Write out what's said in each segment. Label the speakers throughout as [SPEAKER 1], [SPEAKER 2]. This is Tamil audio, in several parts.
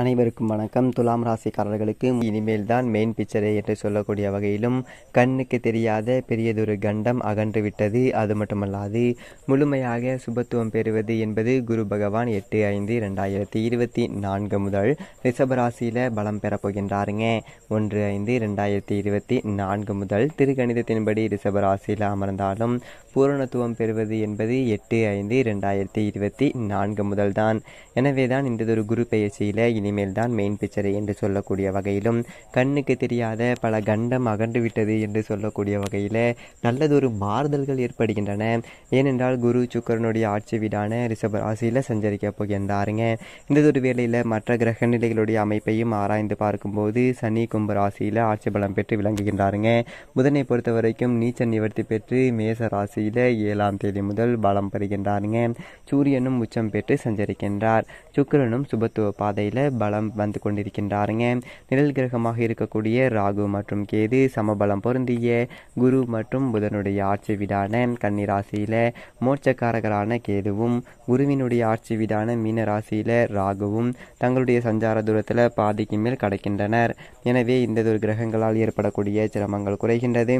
[SPEAKER 1] அனைவருக்கும் வணக்கம். துலாம் ராசிக்காரர்களுக்கு இனிமேல் தான் மெயின் பிக்சரே என்று சொல்லக்கூடிய வகையிலும் கண்ணுக்கு தெரியாத பெரியதொரு கண்டம் அகன்று விட்டது. அது மட்டுமல்லாது முழுமையாக சுபத்துவம் பெறுவது என்பது குரு பகவான் எட்டு ஐந்து ரெண்டாயிரத்தி இருபத்தி நான்கு முதல் ரிஷபராசியில் பலம் பெறப்போகின்றாருங்க ஒன்று ஐந்து ரெண்டாயிரத்தி இருபத்தி நான்கு முதல் திருக்கணிதத்தின்படி ரிஷபராசியில் அமர்ந்தாலும் பூரணத்துவம் பெறுவது என்பது எட்டு ஐந்து ரெண்டாயிரத்தி இருபத்தி நான்கு முதல்தான். எனவே தான் இந்ததொரு குரு பெயர்ச்சியில் இனிமேல் தான் மெயின் பிக்சரே என்று சொல்லக்கூடிய வகையிலும் கண்ணுக்கு தெரியாத பல கண்டம் அகன்று விட்டது என்று சொல்லக்கூடிய வகையில் நல்லதொரு மாறுதல்கள் ஏற்படுகின்றன. ஏனென்றால் குரு சுக்கரனுடைய ஆட்சி வீடான ரிஷப ராசியில் சஞ்சரிக்க போகின்றாருங்க. இந்ததொரு வேளையில் மற்ற கிரக நிலைகளுடைய அமைப்பையும் ஆராய்ந்து பார்க்கும்போது சனி கும்ப ராசியில் ஆட்சி பலம் பெற்று விளங்குகின்றாருங்க. புதனை பொறுத்த வரைக்கும் நீச்ச நிவர்த்தி பெற்று மேச ராசியில் ஏழாம் தேதி முதல் பலம் பெறுகின்றாருங்க. சூரியனும் உச்சம் பெற்று சஞ்சரிக்கின்றார். சுக்கிரனும் சுபத்துவ பாதையில் பலம் வந்து கொண்டிருக்கின்றாருங்க. நிழல் கிரகமாக இருக்கக்கூடிய ராகு மற்றும் கேது சமபலம் பொருந்திய குரு மற்றும் புதனுடைய ஆட்சி வீடான கன்னிராசியில் மோட்சக்காரகரான கேதுவும் குருவினுடைய ஆட்சி வீடான மீன ராசியில் ராகுவும் தங்களுடைய சஞ்சார தூரத்தில் பாதிக்கு மேல் கடக்கின்றனர். எனவே இந்த ஒரு கிரகங்களால் ஏற்படக்கூடிய சிரமங்கள் குறைகின்றது.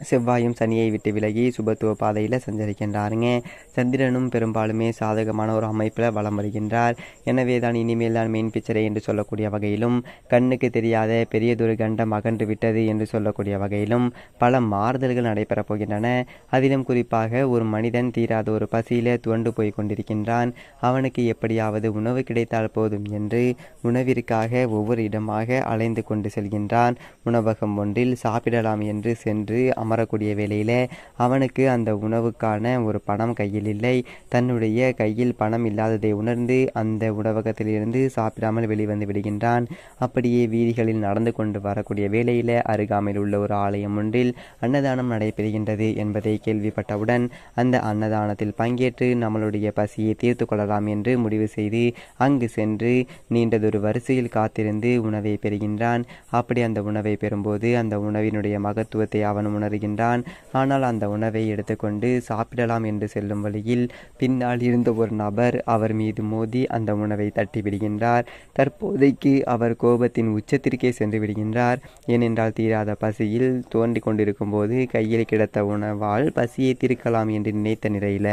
[SPEAKER 1] செவ்வாயும் சனியை விட்டு விலகி சுபத்துவ பாதையில் சஞ்சரிக்கின்றாருங்க. சந்திரனும் பெரும்பாலுமே சாதகமான ஒரு அமைப்பில் வலம் வருகின்றார். எனவே தான் இனிமேல் தான் மெயின் பிக்சரை என்று சொல்லக்கூடிய வகையிலும் கண்ணுக்கு தெரியாத பெரியதொரு கண்டம் அகன்று விட்டது என்று சொல்லக்கூடிய வகையிலும் பல மாறுதல்கள் நடைபெறப் போகின்றன. அதிலும் குறிப்பாக ஒரு மனிதன் தீராத ஒரு பசியில் துவண்டு போய் கொண்டிருக்கின்றான். அவனுக்கு எப்படியாவது உணவு கிடைத்தால் போதும் என்று உணவிற்காக ஒவ்வொரு இடமாக அலைந்து கொண்டு செல்கின்றான். உணவகம் ஒன்றில் சாப்பிடலாம் என்று சென்று அமரக்கூடிய வேளையில் அவனுக்கு அந்த உணவுக்கான ஒரு பணம் கையில் இல்லை. தன்னுடைய கையில் பணம் இல்லாததை உணர்ந்து அந்த உணவகத்திலிருந்து சாப்பிடாமல் வெளிவந்து விடுகின்றான். அப்படியே வீதிகளில் நடந்து கொண்டு வரக்கூடிய வேளையில் அருகாமையில் உள்ள ஒரு ஆலயம் ஒன்றில் அன்னதானம் நடைபெறுகின்றது என்பதை கேள்விப்பட்டவுடன் அந்த அன்னதானத்தில் பங்கேற்று நம்மளுடைய பசியை தீர்த்து கொள்ளலாம் என்று முடிவு செய்து அங்கு சென்று நீண்டதொரு வரிசையில் காத்திருந்து உணவை பெறுகின்றான். அப்படி அந்த உணவை பெறும்போது அந்த உணவினுடைய மகத்துவத்தை அவன் உணர் வருகின்றான் ஆனால் அந்த உணவை எடுத்துக்கொண்டு சாப்பிடலாம் என்று செல்லும் வழியில் பின்னால் இருந்த ஒரு நபர் அவர் மீது மோதி அந்த உணவை தட்டி விடுகின்றார். தற்போதைக்கு அவர் கோபத்தின் உச்சத்திற்கே சென்று விடுகின்றார். ஏனென்றால் தீராத பசியில் தோண்டி கொண்டிருக்கும் போது கையில் கிடைத்த உணவால் பசியை தீர்க்கலாம் என்று நினைத்த நிலையில்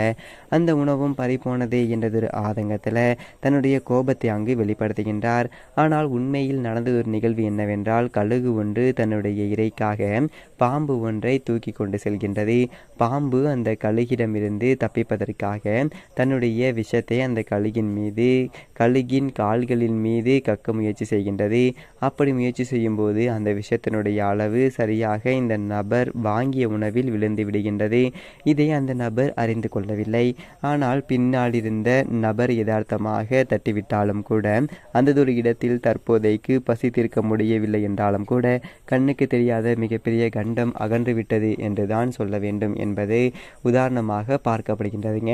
[SPEAKER 1] அந்த உணவும் பறிபோனதே என்றதொரு ஆதங்கத்தில் தன்னுடைய கோபத்தை அங்கு வெளிப்படுத்துகின்றார். ஆனால் உண்மையில் நடந்த ஒரு நிகழ்வு என்னவென்றால் கழுகு ஒன்று தன்னுடைய இறைக்காக பாம்பு ஒன்றை தூக்கி கொண்டு செல்கின்றது. பாம்பு அந்த கழுகிடமிருந்து தப்பிப்பதற்காக தன்னுடைய விஷத்தை அந்த கழுகின் மீது கழுகின் கால்களின் மீது கக்க முயற்சி செய்கின்றது. அப்படி முயற்சி செய்யும்போது அந்த விஷத்தினுடைய அளவு சரியாக இந்த நபர் வாங்கிய உணவில் விழுந்து விடுகின்றது. இதை அந்த நபர் அறிந்து கொள்ளவில்லை. ஆனால் பின்னால் இருந்த நபர் யதார்த்தமாக தட்டிவிட்டாலும் கூட அந்ததொரு இடத்தில் தற்போதைக்கு பசி தீர்க்க முடியவில்லை என்றாலும் கூட கண்ணுக்கு தெரியாத மிகப்பெரிய கண்டம் அகன்று போய்விட்டது என்று தான் சொல்ல வேண்டும் என்பது உதாரணமாக பார்க்கப்படுகின்றதுங்க.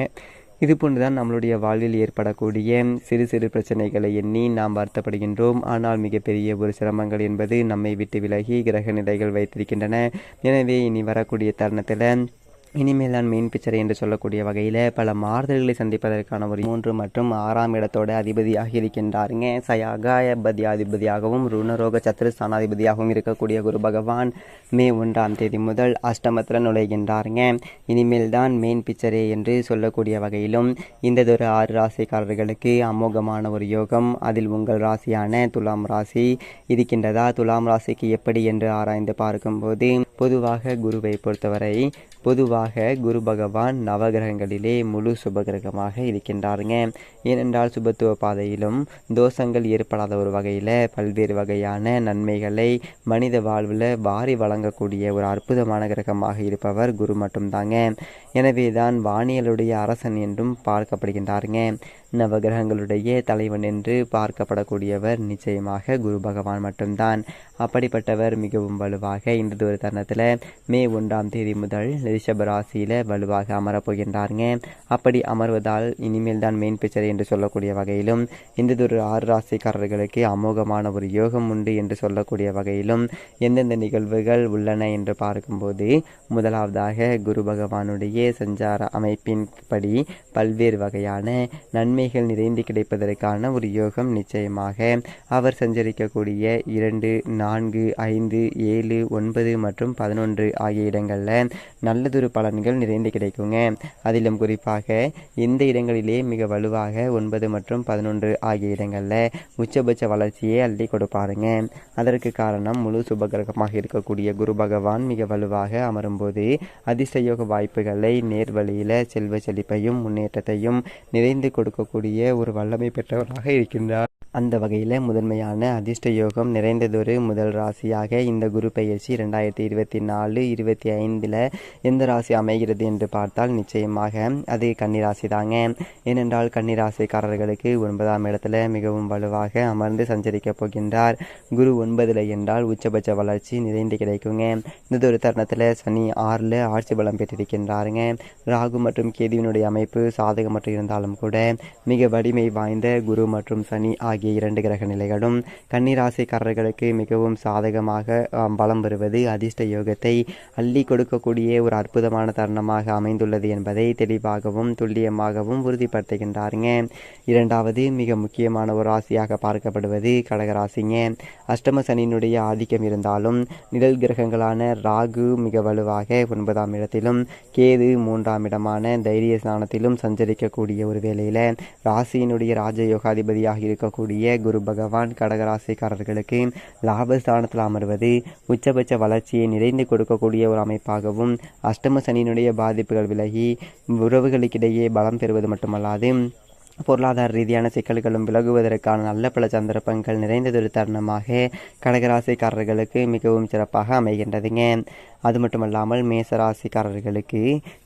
[SPEAKER 1] இது போன்றுதான் நம்மளுடைய வாழ்வில் ஏற்படக்கூடிய சிறு சிறு பிரச்சனைகளை எண்ணி நாம் வருத்தப்படுகின்றோம். ஆனால் மிகப்பெரிய ஒரு சிரமங்கள் என்பது நம்மை விட்டு விலகி கிரக நிலைகள் வைத்திருக்கின்றன. எனவே இனி வரக்கூடிய தருணத்தில் இனிமேல் தான் மெயின் பிக்சர் என்று சொல்லக்கூடிய வகையில் பல மாறுதல்களை சந்திப்பதற்கான ஒரு மூன்று மற்றும் ஆறாம் இடத்தோட அதிபதியாக இருக்கின்றாருங்க. சயாகாயபதி அதிபதியாகவும் ருணரோக சத்துரு ஸ்தானாதிபதியாகவும் இருக்கக்கூடிய குரு பகவான் மே ஒன்றாம் தேதி முதல் அஷ்டமத்தில் நுழைகின்றாருங்க. இனிமேல் தான் மெயின் பிக்சரே என்று சொல்லக்கூடிய வகையிலும் இந்ததொரு ஆறு ராசிக்காரர்களுக்கு அமோகமான ஒரு யோகம் அதில் உங்கள் ராசியான துலாம் ராசி இருக்கின்றதா? துலாம் ராசிக்கு எப்படி என்று ஆராய்ந்து பார்க்கும்போது பொதுவாக குருவை பொறுத்தவரை பொதுவாக குரு பகவான் நவகிரகங்களிலே முழு சுபகிரகமாக இருக்கின்றாருங்க. ஏனென்றால் சுபத்துவ பாதையிலும் தோஷங்கள் ஏற்படாத ஒரு வகையில் பல்வேறு வகையான நன்மைகளை மனித வாழ்வில் வாரி வழங்கக்கூடிய ஒரு அற்புதமான கிரகமாக இருப்பவர் குரு மட்டும்தாங்க. எனவே தான் வானியலுடைய அரசன் என்றும் பார்க்கப்படுகின்றாருங்க. நவகிரகங்களுடைய தலைவன் என்று பார்க்கப்படக்கூடியவர் நிச்சயமாக குரு பகவான் மட்டும்தான். அப்படிப்பட்டவர் மிகவும் வலுவாக இந்த ஒரு தருணத்தில் மே ஒன்றாம் தேதி முதல் ரிஷப ராசியில் வலுவாக அமரப்போகின்றாருங்க அப்படி அமர்வதால் இனிமேல் தான் மெயின் பிக்சர் என்று சொல்லக்கூடிய வகையிலும் இந்த ஒரு ஆறு ராசிக்காரர்களுக்கு அமோகமான ஒரு யோகம் உண்டு என்று சொல்லக்கூடிய வகையிலும் எந்தெந்த நிகழ்வுகள் உள்ளன என்று பார்க்கும்போது முதலாவதாக குரு பகவானுடைய சஞ்சார அமைப்பின்படி பல்வேறு வகையான நன்மை நன்மைகள் நிறைந்து கிடைப்பதற்கான ஒரு யோகம் நிச்சயமாக. அவர் சஞ்சரிக்கக்கூடிய இரண்டு நான்கு ஐந்து ஏழு ஒன்பது மற்றும் பதினொன்று ஆகிய இடங்களில் நல்லதொரு பலன்கள் நிறைந்து கிடைக்குங்க. அதிலும் குறிப்பாக இந்த இடங்களிலே மிக வலுவாக ஒன்பது மற்றும் பதினொன்று ஆகிய இடங்களில் உச்சபட்ச வளர்ச்சியை அள்ளி கொடுப்பாருங்க. அதற்கு காரணம் முழு சுபகிரகமாக இருக்கக்கூடிய குரு பகவான் மிக வலுவாக அமரும்போது அதிர்ஷ்டயோக வாய்ப்புகளை நேர்வழியில் செல்வ செழிப்பையும் முன்னேற்றத்தையும் நிறைந்து கொடுக்க கொடுக்கக்கூடிய ஒரு வல்லமை பெற்றவராக இருக்கின்றார். அந்த வகையில் முதன்மையான அதிர்ஷ்ட யோகம் நிறைந்ததொரு முதல் ராசியாக இந்த குரு பயிற்சி ரெண்டாயிரத்தி இருபத்தி நாலு இருபத்தி ஐந்தில் எந்த ராசி அமைகிறது என்று பார்த்தால் நிச்சயமாக அது கன்னிராசி தாங்க ஏனென்றால் கன்னிராசிக்காரர்களுக்கு ஒன்பதாம் இடத்துல மிகவும் வலுவாக அமர்ந்து சஞ்சரிக்கப் போகின்றார். குரு ஒன்பதில் என்றால் உச்சபட்ச வளர்ச்சி நிறைந்து கிடைக்குங்க. இந்த ஒரு தருணத்தில் சனி ஆறில் ஆட்சி பலம் பெற்றிருக்கின்றாருங்க. ராகு மற்றும் கேதுவினுடைய அமைப்பு சாதகமற்று இருந்தாலும் கூட மிக வலிமை வாய்ந்த குரு மற்றும் சனி ஆகிய இரண்டு கிரக நிலைகளும் கன்னிராசிக்காரர்களுக்கு மிகவும் சாதகமாக பலம் பெறுவது அதிர்ஷ்ட யோகத்தை அள்ளி கொடுக்கக்கூடிய ஒரு அற்புதமான தருணமாக அமைந்துள்ளது என்பதை தெளிவாகவும் துல்லியமாகவும் உறுதிப்படுத்துகின்றாருங்க. இரண்டாவது மிக முக்கியமான ஒரு ராசியாக பார்க்கப்படுவது கடகராசிங்க. அஷ்டம சனியினுடைய ஆதிக்கம் இருந்தாலும் நிழல் கிரகங்களான ராகு மிக வலுவாக ஒன்பதாம் இடத்திலும் கேது மூன்றாம் இடமான தைரிய ஸ்தானத்திலும் சஞ்சரிக்கக்கூடிய ஒரு வேளையில் ராசியினுடைய ராஜயோகாதிபதியாக இருக்கக்கூடிய குரு பகவான் கடகராசிக்காரர்களுக்கு லாபஸ்தானத்தில் அமர்வது உச்சபட்ச வளர்ச்சியை நிறைந்து கொடுக்கக்கூடிய ஒரு அமைப்பாகவும் அஷ்டம சனியினுடைய பாதிப்புகள் விலகி உறவுகளுக்கிடையே பலம் பெறுவது மட்டுமல்லாது பொருளாதார ரீதியான சிக்கல்களும் விலகுவதற்கான நல்ல பல சந்தர்ப்பங்கள் நிறைந்ததொரு தருணமாக கடகராசிக்காரர்களுக்கு மிகவும் சிறப்பாக அமைகின்றதுங்க. அது மட்டுமல்லாமல் மேசராசிக்காரர்களுக்கு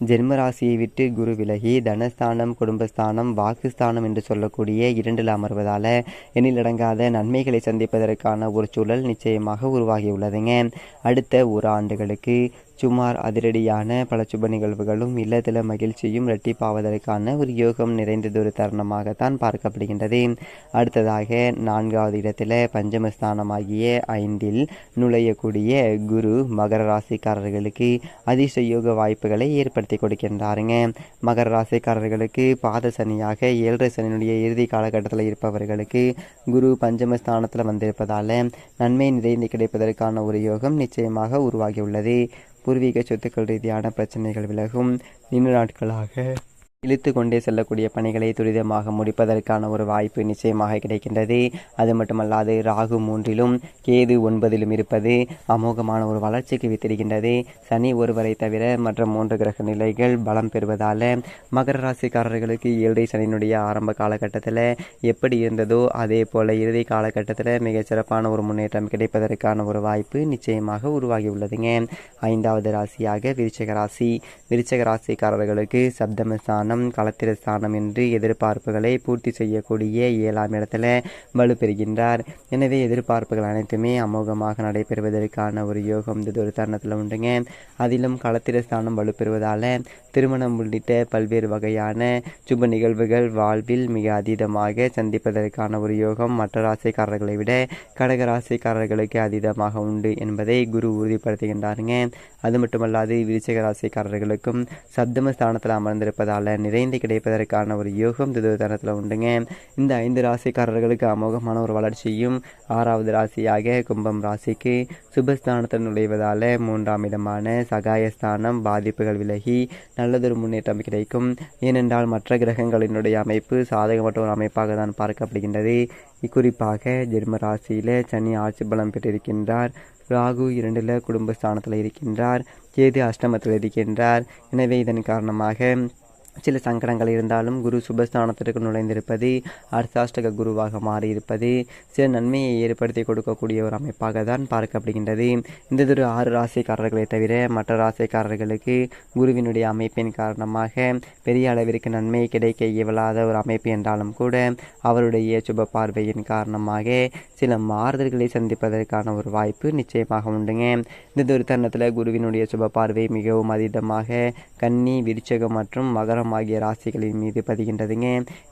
[SPEAKER 1] ஜென்ம ராசியை விட்டு குரு விலகி தனஸ்தானம் குடும்பஸ்தானம் வாக்குஸ்தானம் என்று சொல்லக்கூடிய இரண்டில் அமர்வதால் எண்ணிலடங்காத நன்மைகளை சந்திப்பதற்கான ஒரு சூழல் நிச்சயமாக உருவாகியுள்ளதுங்க. அடுத்த ஒரு ஆண்டுகளுக்கு சுமார் அதிரடியான பல சுப நிகழ்வுகளும் இல்லத்தில் மகிழ்ச்சியும் இரட்டிப்பாவதற்கான ஒரு யோகம் நிறைந்ததொரு தருணமாகத்தான் பார்க்கப்படுகின்றது. அடுத்ததாக நான்காவது இடத்தில் பஞ்சமஸ்தானமாகிய ஐந்தில் நுழையக்கூடிய குரு மகர ராசிக்காரர்களுக்கு அதிச யோக வாய்ப்புகளை ஏற்படுத்தி கொடுக்கின்றாருங்க. மகர ராசிக்காரர்களுக்கு பாத சனியாக ஏழரை சனியினுடைய இறுதி காலகட்டத்தில் இருப்பவர்களுக்கு குரு பஞ்சமஸ்தானத்தில் வந்திருப்பதால் நன்மை நிறைந்து கிடைப்பதற்கான ஒரு யோகம் நிச்சயமாக உருவாகியுள்ளது. பூர்வீக சொத்துக்கள் ரீதியான பிரச்சனைகள் விலகும். நீண்ட நாட்களாக இழுத்து கொண்டே செல்லக்கூடிய பணிகளை துரிதமாக முடிப்பதற்கான ஒரு வாய்ப்பு நிச்சயமாக கிடைக்கின்றது. அது மட்டுமல்லாது ராகு மூன்றிலும் கேது ஒன்பதிலும் இருப்பது அமோகமான ஒரு வளர்ச்சிக்கு வித்திருக்கின்றது சனி ஒருவரை தவிர மற்ற மூன்று கிரக நிலைகள் பலம் பெறுவதால் மகர ராசிக்காரர்களுக்கு ஏழரை சனியினுடைய ஆரம்ப காலகட்டத்தில் எப்படி இருந்ததோ அதே போல இறுதி காலகட்டத்தில் மிகச்சிறப்பான ஒரு முன்னேற்றம் கிடைப்பதற்கான ஒரு வாய்ப்பு நிச்சயமாக உருவாகியுள்ளதுங்க. ஐந்தாவது ராசியாக விருச்சக ராசி. விருச்சக ராசிக்காரர்களுக்கு சப்தமஸ்தானம் களத்திரஸ்தானம் என்று எதிர்பார்ப்புகளை பூர்த்தி செய்யக்கூடிய ஏழாம் இடத்துல வலுப்பெறுகின்றார் எனவே எதிர்பார்ப்புகள் அனைத்துமே அமோகமாக நடைபெறுவதற்கான ஒரு யோகம் இந்த ஒரு தருணத்தில் உண்டுங்க. அதிலும் களத்திர ஸ்தானம் வலுப்பெறுவதால் திருமணம் உள்ளிட்ட பல்வேறு வகையான சுப நிகழ்வுகள் வாழ்வில் மிக அதீதமாக சந்திப்பதற்கான ஒரு யோகம் மற்ற ராசிக்காரர்களை விட கடக ராசிக்காரர்களுக்கு அதீதமாக உண்டு என்பதை குரு உறுதிப்படுத்துகின்றாருங்க. அது மட்டுமல்லாது விருச்சிக ராசிக்காரர்களுக்கும் சப்தம ஸ்தானத்தில் அமர்ந்திருப்பதால் நிறைந்து கிடைப்பதற்கான ஒரு யோகம் துதுவதனத்தில் உண்டுங்க. இந்த ஐந்து ராசிக்காரர்களுக்கு அமோகமான ஒரு வளர்ச்சியும் ஆறாவது ராசியாக கும்பம் ராசிக்கு சுபஸ்தானத்தில் நுழைவதால் மூன்றாம் இடமான சகாயஸ்தானம் பாதிப்புகள் விலகி நல்லதொரு முன்னேற்றம் கிடைக்கும். ஏனென்றால் மற்ற கிரகங்களினுடைய அமைப்பு சாதகமற்ற ஒரு அமைப்பாக தான் பார்க்கப்படுகின்றது. குறிப்பாக ஜென்ம ராசியில் சனி ஆட்சி பலம் பெற்றிருக்கின்றார். ராகு இரண்டில் குடும்பஸ்தானத்தில் இருக்கின்றார். கேது அஷ்டமத்தில் இருக்கின்றார். எனவே இதன் காரணமாக சில சங்கடங்கள் இருந்தாலும் குரு சுபஸ்தானத்திற்கு நுழைந்திருப்பது அர்த்தாஷ்டக குருவாக மாறியிருப்பது சில நன்மையை ஏற்படுத்தி கொடுக்கக்கூடிய ஒரு அமைப்பாக தான் பார்க்கப்படுகின்றது. இந்த ஒரு ஆறு ராசிக்காரர்களை தவிர மற்ற ராசிக்காரர்களுக்கு குருவினுடைய அமைப்பின் காரணமாக பெரிய அளவிற்கு நன்மை கிடைக்க இயலாத ஒரு அமைப்பு என்றாலும் கூட அவருடைய சுப பார்வையின் காரணமாக சில மாறுதல்களை சந்திப்பதற்கான ஒரு வாய்ப்பு நிச்சயமாக உண்டுங்க. இந்த ஒரு தருணத்தில் குருவினுடைய சுப பார்வை மிகவும் அதீதமாக கன்னி விருச்சகம் மற்றும் மகர அதிசாரமாகிய ராசிகளின் மீது பதிகின்றதுங்க.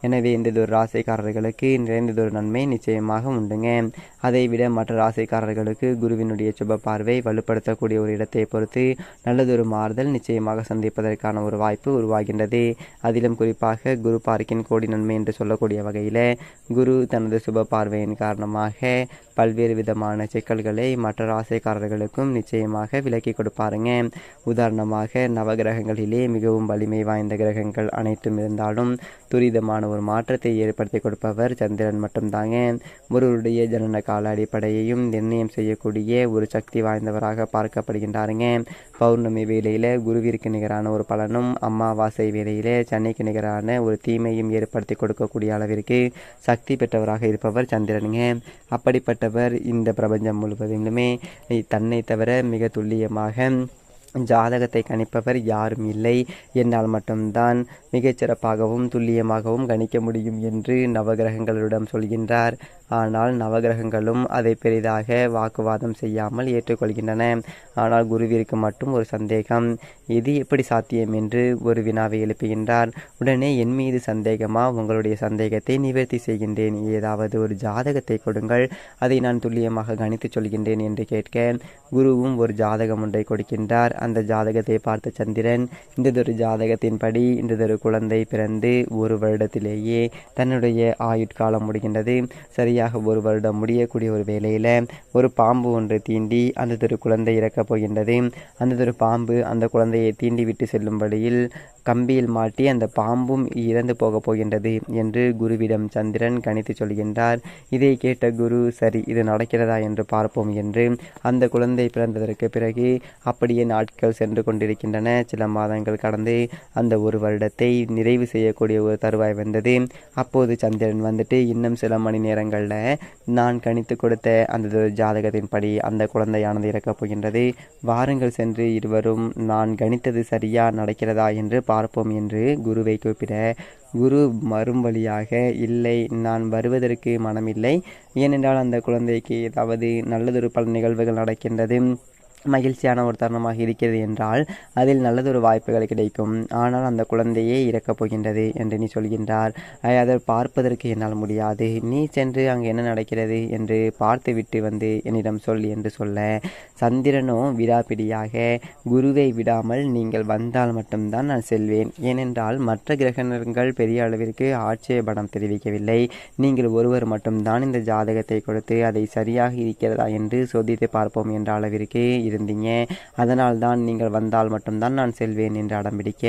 [SPEAKER 1] எனவே இந்ததொரு ராசிக்காரர்களுக்கு நிறைந்ததொரு நன்மை நிச்சயமாக உண்டுங்க. அதைவிட மற்ற ராசிக்காரர்களுக்கு குருவினுடைய சுப பார்வை வலுப்படுத்தக்கூடிய ஒரு இடத்தை பொறுத்து நல்லதொரு மாறுதல் நிச்சயமாக சந்திப்பதற்கான ஒரு வாய்ப்பு உருவாகின்றது. அதிலும் குறிப்பாக குரு பார்க்கின் கோடி நன்மை என்று சொல்லக்கூடிய வகையில் குரு தனது சுப பார்வையின் காரணமாக பல்வேறு விதமான சிக்கல்களை மற்ற ராசிக்காரர்களுக்கும் நிச்சயமாக விலக்கி கொடுப்பாருங்க. உதாரணமாக நவகிரகங்களிலே மிகவும் வலிமை வாய்ந்த கிரகங்கள் அனைத்தும் இருந்தாலும் துரிதமான ஒரு மாற்றத்தை ஏற்படுத்தி கொடுப்பவர் சந்திரன் மட்டும்தாங்க. ஒருவருடைய ஜனன கால அடிப்படையையும் நிர்ணயம் செய்யக்கூடிய ஒரு சக்தி வாய்ந்தவராக பார்க்கப்படுகின்றாருங்க. பௌர்ணமி வேளையில் குருவிற்கு நிகரான ஒரு பலனும் அமாவாசை வேளையில் சென்னைக்கு நிகரான ஒரு தீமையும் ஏற்படுத்தி கொடுக்கக்கூடிய அளவிற்கு சக்தி பெற்றவராக இருப்பவர் சந்திரனுங்க. அப்படிப்பட்டவர் இந்த பிரபஞ்சம் முழுவதிலுமே தன்னை தவிர மிக துல்லியமாக ஜாதகத்தை கணிப்பவர் யாரும் இல்லை. என்னால் மட்டும்தான் மிகச்சிறப்பாகவும் துல்லியமாகவும் கணிக்க முடியும் என்று நவகிரகங்களிடம் சொல்கின்றார். ஆனால் நவகிரகங்களும் அதை பெரிதாக வாக்குவாதம் செய்யாமல் ஏற்றுக்கொள்கின்றன. ஆனால் குருவிற்கு மட்டும் ஒரு சந்தேகம். இது எப்படி சாத்தியம் என்று ஒரு வினாவை எழுப்புகின்றார். உடனே என் மீது சந்தேகமா? உங்களுடைய சந்தேகத்தை நிவர்த்தி செய்கின்றேன். ஏதாவது ஒரு ஜாதகத்தை கொடுங்கள். அதை நான் துல்லியமாக கணித்து சொல்கின்றேன் என்று கேட்க குருவும் ஒரு ஜாதகம் ஒன்றை கொடுக்கின்றார். அந்த ஜாதகத்தை பார்த்த சந்திரன் இந்ததொரு ஜாதகத்தின்படி இந்ததொரு குழந்தை பிறந்து ஒரு வருடத்திலேயே தன்னுடைய ஆயுட்காலம் முடிகின்றது. சரியாக ஒரு வருடம் முடியக்கூடிய ஒரு வேளையில் ஒரு பாம்பு ஒன்று தீண்டி அந்ததொரு குழந்தை இறக்கப் போகின்றது. அந்ததொரு பாம்பு அந்த குழந்தையை தீண்டி விட்டு செல்லும் வழியில் கம்பியில் மாட்டி அந்த பாம்பும் இறந்து போகப் போகின்றது என்று குருவிடம் சந்திரன் கணித்து சொல்கின்றார். இதை கேட்ட குரு சரி இது நடக்கிறதா என்று பார்ப்போம் என்று. அந்த குழந்தை பிறந்ததற்கு பிறகு அப்படியே நாட்கள் சென்று கொண்டிருக்கின்றன. சில மாதங்கள் கடந்து அந்த ஒரு வருடத்தை நிறைவு செய்யக்கூடிய ஒரு தருவாய் வந்தது. அப்போது சந்திரன் வந்துட்டு இன்னும் சில மணி நேரங்களில் நான் கணித்து கொடுத்த அந்த ஜாதகத்தின்படி அந்த குழந்தையானது இறக்கப் போகின்றது. வாருங்கள் சென்று இருவரும் நான் கணித்தது சரியா நடக்கிறதா என்று பார்ப்போம் என்று குருவை கூப்பிட குரு மறும் வழியாக இல்லை நான் வருவதற்கு மனமில்லை. ஏனென்றால் அந்த குழந்தைக்கு ஏதாவது நல்லதொரு பல நிகழ்வுகள் நடக்கின்றது. மகிழ்ச்சியான ஒரு தருணமாக இருக்கிறது என்றால் அதில் நல்லதொரு வாய்ப்புகள் கிடைக்கும். ஆனால் அந்த குழந்தையே இறக்கப் போகின்றது என்று நீ சொல்கின்றார். அதை பார்ப்பதற்கு என்னால் முடியாது. நீ சென்று அங்கு என்ன நடக்கிறது என்று பார்த்துவிட்டு வந்து என்னிடம் சொல் என்று சொல்ல சந்திரனோ விடாப்பிடியாக குருவை விடாமல் நீங்கள் வந்தால் மட்டும்தான் நான் செல்வேன். ஏனென்றால் மற்ற கிரகணங்கள் பெரிய அளவிற்கு ஆட்சேபணம் தெரிவிக்கவில்லை. நீங்கள் ஒருவர் மட்டும்தான் இந்த ஜாதகத்தை கொடுத்து அதை சரியாக இருக்கிறதா என்று சோதித்து பார்ப்போம் என்ற அளவிற்கு இருந்தீங்க. அதனால் தான் நீங்கள் வந்தால் மட்டும்தான் நான் செல்வேன் என்று அடம்பிடிக்க.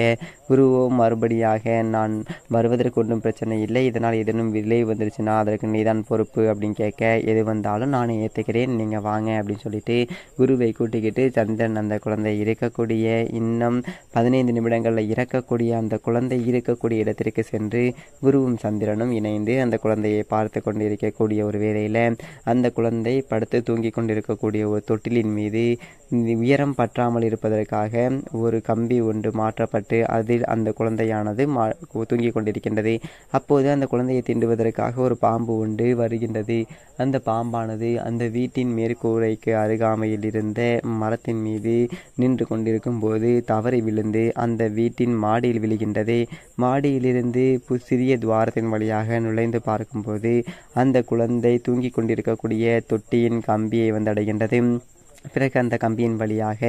[SPEAKER 1] குருவோ மறுபடியாக நான் வருவதற்கு ஒன்றும் பிரச்சனை இல்லை. இதனால் ஏதேனும் விலை வந்துருச்சுன்னா அதற்கு நீதான் பொறுப்பு அப்படின்னு கேட்க எது வந்தாலும் நான் ஏற்றுக்கிறேன் நீங்கள் வாங்க அப்படின்னு சொல்லிட்டு குருவை கூட்டிக்கிட்டு சந்திரன் அந்த குழந்தை இருக்கக்கூடிய இன்னும் பதினைந்து நிமிடங்களில் இறக்கக்கூடிய அந்த குழந்தை இருக்கக்கூடிய இடத்திற்கு சென்று குருவும் சந்திரனும் இணைந்து அந்த குழந்தையை பார்த்து கொண்டு இருக்கக்கூடிய ஒரு வேளையில் அந்த குழந்தை படுத்து தூங்கி கொண்டிருக்கக்கூடிய ஒரு தொட்டிலின் மீது உயரம் பற்றாமல் இருப்பதற்காக ஒரு கம்பி ஒன்று மாற்றப்பட்டு அதில் அந்த குழந்தையானது மா தூங்கிக் கொண்டிருக்கின்றது. அப்போது அந்த குழந்தையை தீண்டுவதற்காக ஒரு பாம்பு ஒன்று வருகின்றது. அந்த பாம்பானது அந்த வீட்டின் மேற்கூரைக்கு அருகாமையில் இருந்த மரத்தின் மீது நின்று கொண்டிருக்கும் போது தவறி விழுந்து அந்த வீட்டின் மாடியில் விழுகின்றது. மாடியிலிருந்து சிறிய துவாரத்தின் வழியாக நுழைந்து பார்க்கும்போது அந்த குழந்தை தூங்கிக் கொண்டிருக்கக்கூடிய தொட்டியின் கம்பியை வந்தடைகின்றது. பிறகு அந்த கம்பியின் வழியாக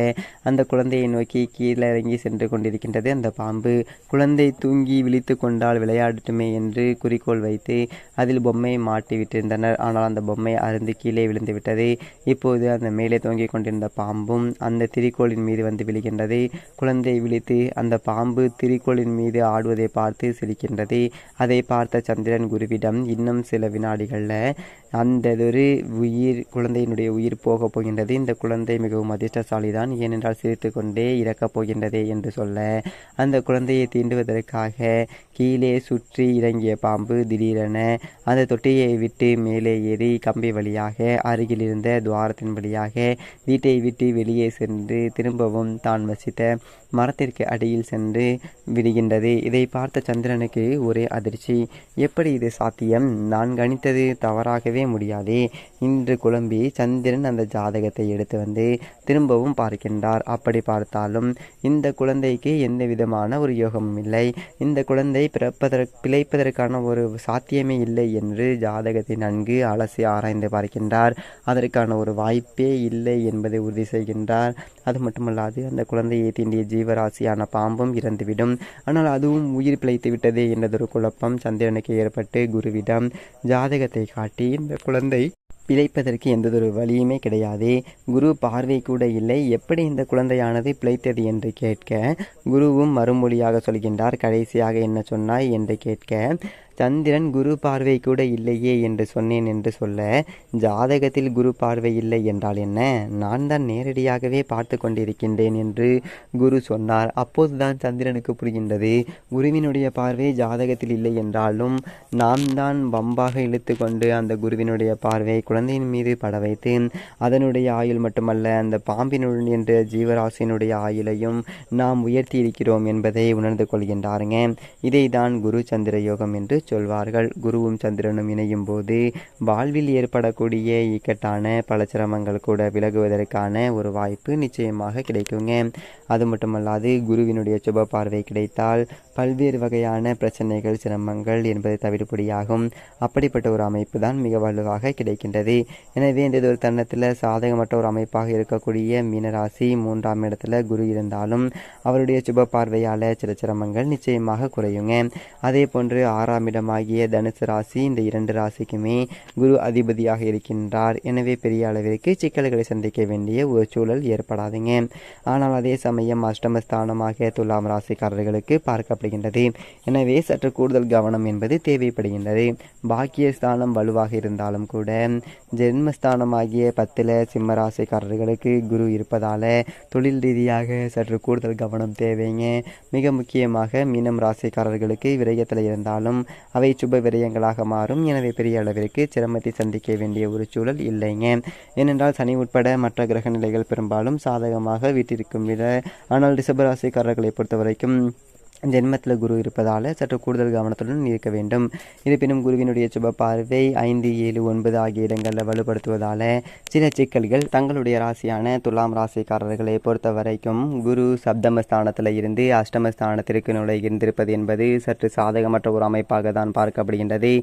[SPEAKER 1] அந்த குழந்தையை நோக்கி கீழே இறங்கி சென்று கொண்டிருக்கின்றது. அந்த பாம்பு குழந்தை தூங்கி விழித்து கொண்டால் விளையாடட்டுமே என்று குறிக்கோள் வைத்து அதில் பொம்மையை மாட்டி விட்டிருந்தனர். ஆனால் அந்த பொம்மை அருந்து கீழே விழுந்து விட்டது. இப்போது அந்த மேலே தொங்கிக் கொண்டிருந்த பாம்பும் அந்த திரிக்கோளின் மீது வந்து விழுகின்றது. குழந்தை விழித்து அந்த பாம்பு திரிக்கோளின் மீது ஆடுவதை பார்த்து சிரிக்கின்றது. அதை பார்த்த சந்திரன் குருவிடம் இன்னும் சில வினாடிகளில் அந்ததொரு உயிர் குழந்தையினுடைய உயிர் போகப் போகின்றது. இந்த குழந்தை மிகவும் அதிர்ஷ்டசாலிதான். ஏனென்றால் சிரித்து கொண்டே இறக்கப் போகின்றதே என்று சொல்ல அந்த குழந்தையை தீண்டுவதற்காக கீழே சுற்றி இறங்கிய பாம்பு திடீரென அந்த தொட்டியை விட்டு மேலே ஏறி கம்பி வழியாக அருகில் இருந்த துவாரத்தின் வழியாக வீட்டை விட்டு வெளியே சென்று திரும்பவும் தான் வசித்த மரத்திற்கு அடியில் சென்று விடுகின்றது. இதை பார்த்த சந்திரனுக்கு ஒரே அதிர்ச்சி. எப்படி இது சாத்தியம்? நான் கணித்தது தவறாகவே முடியாது. இன்று குழம்பி சந்திரன் அந்த ஜாதகத்தை எடுத்து வந்து திரும்பவும் பார்க்கின்றார். அப்படி பார்த்தாலும் இந்த குழந்தைக்கு எந்த விதமான ஒரு யோகமும் இல்லை. இந்த குழந்தை பிறப்பதற்கு பிழைப்பதற்கான ஒரு சாத்தியமே இல்லை என்று ஜாதகத்தை நன்கு அலசி ஆராய்ந்து பார்க்கின்றார். அதற்கான ஒரு வாய்ப்பே இல்லை என்பதை உறுதி செய்கின்றார். அது மட்டுமல்லாது அந்த குழந்தையை தீண்டிய ஜீவராசியான பாம்பும் இறந்துவிடும். ஆனால் அதுவும் உயிர் பிழைத்து விட்டதே என்றதொரு குழப்பம் சந்திரனுக்கு ஏற்பட்டு குருவிடம். ஜாதகத்தை காட்டி இந்த குழந்தை பிழைப்பதற்கு எந்ததொரு வழியுமே கிடையாது. குரு பார்வை கூட இல்லை. எப்படி இந்த குழந்தையானது பிழைத்தது என்று கேட்க குருவும் மறுமொழியாக சொல்கின்றார். கடைசியாக என்ன சொன்னாய் என்று கேட்க சந்திரன் குரு பார்வை கூட இல்லையே என்று சொன்னேன் என்று சொல்ல ஜாதகத்தில் குரு பார்வை இல்லை என்றால் என்ன? நான் தான் நேரடியாகவே பார்த்து கொண்டிருக்கின்றேன் என்று குரு சொன்னார். அப்போதுதான் சந்திரனுக்கு புரிகின்றது. குருவினுடைய பார்வை ஜாதகத்தில் இல்லை என்றாலும் நாம் தான் வம்பாக இழுத்து கொண்டு அந்த குருவினுடைய பார்வை குழந்தையின் மீது பட வைத்து அதனுடைய ஆயுள் மட்டுமல்ல அந்த பாம்பினுடன் என்ற ஜீவராசியனுடைய ஆயுளையும் நாம் உயர்த்தி இருக்கிறோம் என்பதை உணர்ந்து கொள்கின்றாருங்க. இதை தான் குரு சந்திர யோகம் என்று சொல்வார்கள். குருவும் சந்திரனும் இணையும் போது வாழ்வில் ஏற்படக்கூடிய இக்கட்டான பல சிரமங்கள் கூட விலகுவதற்கான ஒரு வாய்ப்பு நிச்சயமாக கிடைக்குங்க. அது மட்டுமல்லாது குருவினுடைய சுப பார்வை கிடைத்தால் பல்வேறு வகையான பிரச்சனைகள் சிரமங்கள் என்பது தவிடுபடியாகும். அப்படிப்பட்ட ஒரு அமைப்பு தான் மிக வலுவாக கிடைக்கின்றது. எனவே இந்த ஒரு தருணத்தில் சாதகமற்ற ஒரு அமைப்பாக இருக்கக்கூடிய மீனராசி மூன்றாம் இடத்துல குரு இருந்தாலும் அவருடைய சுப பார்வையால் சில சிரமங்கள் நிச்சயமாக குறையுங்க. அதே போன்று ஆறாம் இடமாகிய தனுசு ராசி இந்த இரண்டு ராசிக்குமே குரு அதிபதியாக இருக்கின்றார். எனவே பெரிய அளவிற்கு சிக்கல்களை சந்திக்க வேண்டிய ஒரு சூழல் ஏற்படாதுங்க. ஆனால் அதே சமயம் அஷ்டமஸ்தானமாக துலாம் ராசிக்காரர்களுக்கு பார்க்கப்படுகின்றது. எனவே சற்று கூடுதல் கவனம் என்பது தேவைப்படுகின்றது. பாக்கியஸ்தானம் வலுவாக இருந்தாலும் கூட ஜென்மஸ்தானமாகிய பத்தில் சிம்ம ராசிக்காரர்களுக்கு குரு இருப்பதால் தொழில் ரீதியாக சற்று கூடுதல் கவனம் தேவைங்க. மிக முக்கியமாக மீனம் ராசிக்காரர்களுக்கு விரயத்தில் இருந்தாலும் அவை சுப விரயங்களாக மாறும். எனவே பெரிய அளவிற்கு சிரமத்தை சந்திக்க வேண்டிய ஒரு சூழல் இல்லைங்க. ஏனென்றால் சனி உட்பட மற்ற கிரக நிலைகள் பெரும்பாலும் சாதகமாக வீட்டிற்கும் விட ஆனால் ரிஷபராசிக்காரர்களை பொறுத்த வரைக்கும் ஜென்மத்தில் குரு இருப்பதால் சற்று கூடுதல் கவனத்துடன் இருக்க வேண்டும். இருப்பினும் குருவினுடைய சுப பார்வை ஐந்து ஏழு ஒன்பது ஆகிய இடங்களில் வலுப்படுத்துவதால் சில சிக்கல்கள் தங்களுடைய ராசியான துலாம் ராசிக்காரர்களை பொறுத்த வரைக்கும் குரு சப்தமஸ்தானத்தில் இருந்து அஷ்டமஸ்தானத்திற்கு நுழைகின்றிருப்பது என்பது சற்று சாதகமற்ற ஒரு அமைப்பாக தான் பார்க்கப்படுகின்றது.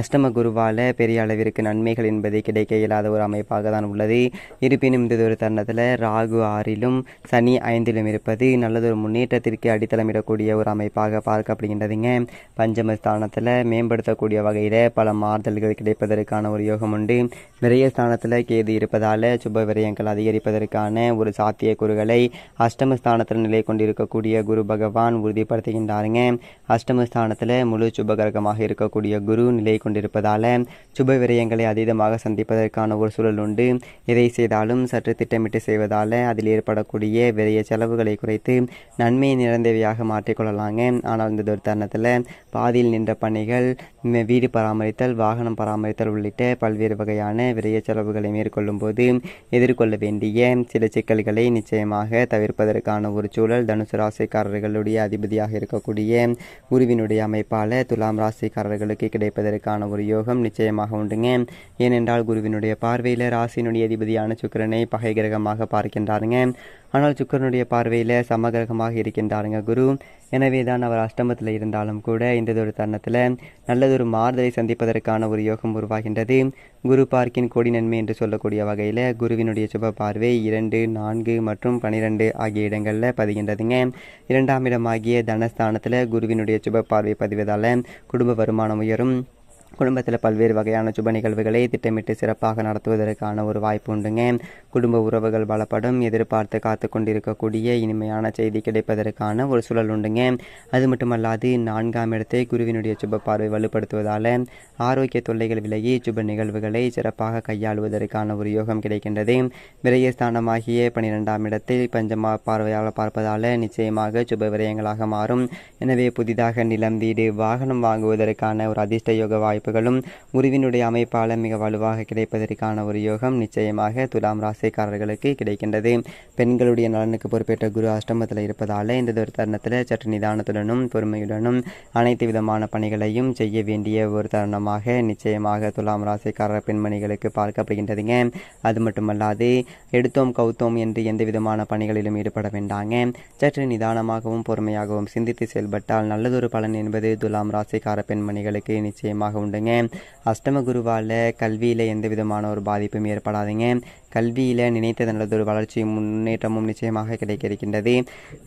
[SPEAKER 1] அஷ்டம குருவால் பெரிய அளவிற்கு நன்மைகள் என்பது கிடைக்க இயலாத ஒரு அமைப்பாக தான் உள்ளது. இருப்பினும் இந்த ஒரு தருணத்தில் ராகு ஆறிலும் சனி ஐந்திலும் இருப்பது நல்லதொரு முன்னேற்றத்திற்கு அடித்தளமிடக்கூடிய ஒரு அமைப்பாக பார்க்கப்படுகின்றதுங்க. பஞ்சமஸ்தானத்தில் மேம்படுத்தக்கூடிய வகையில் பல மாறுதல்கள் கிடைப்பதற்கான ஒரு யோகம் உண்டு. விரயஸ்தானத்தில் கேது இருப்பதால் சுப விரயங்கள் அதிகரிப்பதற்கான ஒரு சாத்தியக்கூறுகளை அஷ்டமஸ்தானத்தில் நிலை கொண்டிருக்கக்கூடிய குரு பகவான் உறுதிப்படுத்துகின்றாருங்க. அஷ்டமஸ்தானத்தில் முழு சுபகரகமாக இருக்கக்கூடிய குரு நிலை கொண்டிருப்பதால் சுப விரயங்களை அதீதமாக சந்திப்பதற்கான ஒரு சூழல் உண்டு. எதை செய்தாலும் சற்று திட்டமிட்டு செய்வதால் அதில் ஏற்படக்கூடிய விரைய செலவுகளை குறைத்து நன்மை நிறைந்தவையாக மாற்றிக்கொள்ளலாங்க ஆனால் இந்த ஒரு தருணத்தில் பாதியில் நின்ற பணிகள் வீடு பராமரித்தல் வாகனம் பராமரித்தல் உள்ளிட்ட பல்வேறு வகையான விரைய செலவுகளை மேற்கொள்ளும் போது எதிர்கொள்ள வேண்டிய சில சிக்கல்களை நிச்சயமாக தவிர்ப்பதற்கான ஒரு சூழல் தனுசு ராசிக்காரர்களுடைய அதிபதியாக இருக்கக்கூடிய குருவினுடைய அமைப்பால் துலாம் ராசிக்காரர்களுக்கு கிடைப்பதற்கான ஒரு யோகம் நிச்சயமாக உண்டுங்க. ஏனென்றால் குருவினுடைய பார்வையில் ராசியினுடைய அதிபதியான சுக்கரனை பகை கிரகமாக பார்க்கின்றாருங்க. ஆனால் சுக்கரனுடைய பார்வையில் சமகிரகமாக இருக்கின்றாருங்க குரு. எனவே தான் அவர் அஷ்டமத்தில் இருந்தாலும் கூட இந்த ஒரு தருணத்தில் நல்லதொரு மாறுதலை சந்திப்பதற்கான ஒரு யோகம் உருவாகின்றது. குரு பார்க்கின் கோடி நன்மை என்று சொல்லக்கூடிய வகையில் குருவினுடைய சுப பார்வை இரண்டு நான்கு மற்றும் பனிரெண்டு ஆகிய இடங்களில் பதிகின்றதுங்க. இரண்டாம் இடமாகிய தனஸ்தானத்தில் குருவினுடைய சுப பார்வை பதிவதால் குடும்ப வருமானம் உயரும். குடும்பத்தில் பல்வேறு வகையான சுப நிகழ்வுகளை திட்டமிட்டு சிறப்பாக நடத்துவதற்கான ஒரு வாய்ப்பு உண்டுங்க. குடும்ப உறவுகள் பலப்படும் எதிர்பார்த்து காத்து கொண்டிருக்கக்கூடிய இனிமையான செய்தி கிடைப்பதற்கான ஒரு சூழல் உண்டுங்க. அது மட்டுமல்லாது நான்காம் இடத்தை குருவினுடைய சுப பார்வை வலுப்படுத்துவதால் ஆரோக்கிய தொல்லைகள் விலகி சுப நிகழ்வுகளை சிறப்பாக கையாளுவதற்கான ஒரு யோகம் கிடைக்கின்றது. விரயஸ்தானமாகிய பனிரெண்டாம் இடத்தில் பஞ்சமா பார்வையால் பார்ப்பதால் நிச்சயமாக சுப விரயங்களாக மாறும். எனவே புதிதாக நிலம் வீடு வாகனம் வாங்குவதற்கான ஒரு அதிர்ஷ்ட யோக வாய்ப்பு வாய்ப்புகளும் குருவினுடைய அமைப்பால் மிக வலுவாக கிடைப்பதற்கான ஒரு யோகம் நிச்சயமாக துலாம் ராசிக்காரர்களுக்கு கிடைக்கின்றது. பெண்களுடைய நலனுக்கு பொறுப்பேற்ற குரு அஷ்டமத்தில் இருப்பதால் இந்த ஒரு தருணத்தில் சற்று நிதானத்துடனும் பொறுமையுடனும் அனைத்து விதமான பணிகளையும் செய்ய வேண்டிய ஒரு தருணமாக நிச்சயமாக துலாம் ராசிக்காரர் பெண்மணிகளுக்கு பார்க்கப்படுகின்றதுங்க. அது மட்டுமல்லாது எடுத்தோம் கவுத்தோம் என்று எந்த விதமான பணிகளிலும் ஈடுபட வேண்டாங்க. சற்று நிதானமாகவும் பொறுமையாகவும் சிந்தித்து செயல்பட்டால் நல்லதொரு பலன் என்பது துலாம் ராசிக்கார பெண்மணிகளுக்கு நிச்சயமாக உண்டுங்க. அஷ்டம குருவால் கல்வியில் எந்த விதமான ஒரு பாதிப்பும் ஏற்படாதுங்க. கல்வியில் நினைத்த நல்லதொரு வளர்ச்சியும் முன்னேற்றமும் நிச்சயமாக கிடைக்க இருக்கின்றது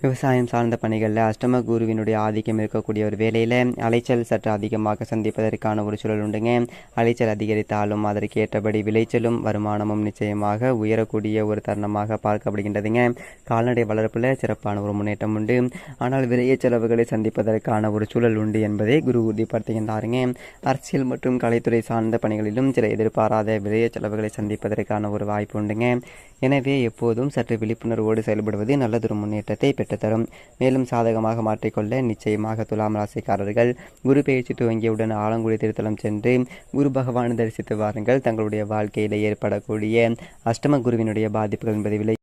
[SPEAKER 1] விவசாயம் சார்ந்த பணிகளில் அஷ்டம குருவினுடைய ஆதிக்கம் இருக்கக்கூடிய ஒரு வேலையில் அலைச்சல் சற்று அதிகமாக சந்திப்பதற்கான ஒரு சூழல் உண்டுங்க. அலைச்சல் அதிகரித்தாலும் அதற்கு ஏற்றபடி விளைச்சலும் வருமானமும் நிச்சயமாக உயரக்கூடிய ஒரு தருணமாக பார்க்கப்படுகின்றதுங்க. கால்நடை வளர்ப்பில் சிறப்பான ஒரு முன்னேற்றம் உண்டு. ஆனால் விரைய செலவுகளை சந்திப்பதற்கான ஒரு சூழல் உண்டு என்பதை குரு உறுதிப்படுத்துகின்றாருங்க. அரசியல் மற்றும் கலைத்துறை சார்ந்த பணிகளிலும் சில எதிர்பாராத விரைய செலவுகளை சந்திப்பதற்கான ஒரு வாய்ப்பு கொண்டுங்க. எனவே எப்போதும் சற்று விழிப்புணர்வோடு செயல்படுவது நல்லதொரு முன்னேற்றத்தை பெற்றுத்தரும். மேலும் சாதகமாக மாற்றிக்கொள்ள நிச்சயமாக துலாம் ராசிக்காரர்கள் குரு பயிற்சி துவங்கியவுடன் ஆலங்குடி திருத்தலம் சென்று குரு பகவான் தரிசித்து வாருங்கள். தங்களுடைய வாழ்க்கையில் ஏற்படக்கூடிய அஷ்டம குருவினுடைய பாதிப்புகள் என்பதை விலை